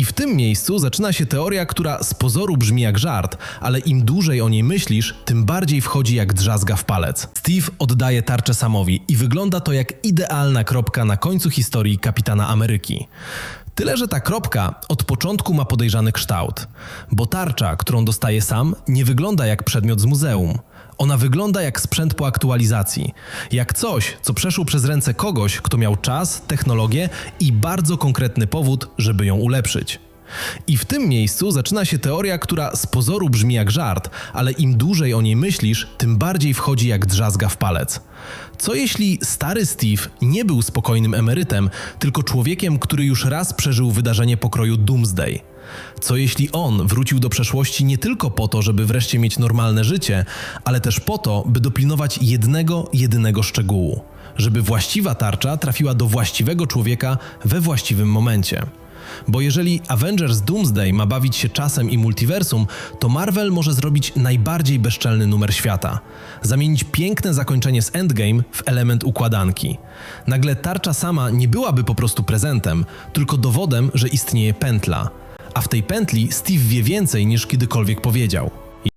I w tym miejscu zaczyna się teoria, która z pozoru brzmi jak żart, ale im dłużej o niej myślisz, tym bardziej wchodzi jak drzazga w palec. Steve oddaje tarczę Samowi i wygląda to jak idealna kropka na końcu historii kapitana Ameryki. Tyle, że ta kropka od początku ma podejrzany kształt, bo tarcza, którą dostaje sam, nie wygląda jak przedmiot z muzeum. Ona wygląda jak sprzęt po aktualizacji, jak coś, co przeszło przez ręce kogoś, kto miał czas, technologię i bardzo konkretny powód, żeby ją ulepszyć. I w tym miejscu zaczyna się teoria, która z pozoru brzmi jak żart, ale im dłużej o niej myślisz, tym bardziej wchodzi jak drzazga w palec. Co jeśli stary Steve nie był spokojnym emerytem, tylko człowiekiem, który już raz przeżył wydarzenie pokroju Doomsday? Co jeśli on wrócił do przeszłości nie tylko po to, żeby wreszcie mieć normalne życie, ale też po to, by dopilnować jednego, jedynego szczegółu? Żeby właściwa tarcza trafiła do właściwego człowieka we właściwym momencie. Bo jeżeli Avengers Doomsday ma bawić się czasem i multiversum, to Marvel może zrobić najbardziej bezczelny numer świata. Zamienić piękne zakończenie z Endgame w element układanki. Nagle tarcza sama nie byłaby po prostu prezentem, tylko dowodem, że istnieje pętla. A w tej pętli Steve wie więcej niż kiedykolwiek powiedział.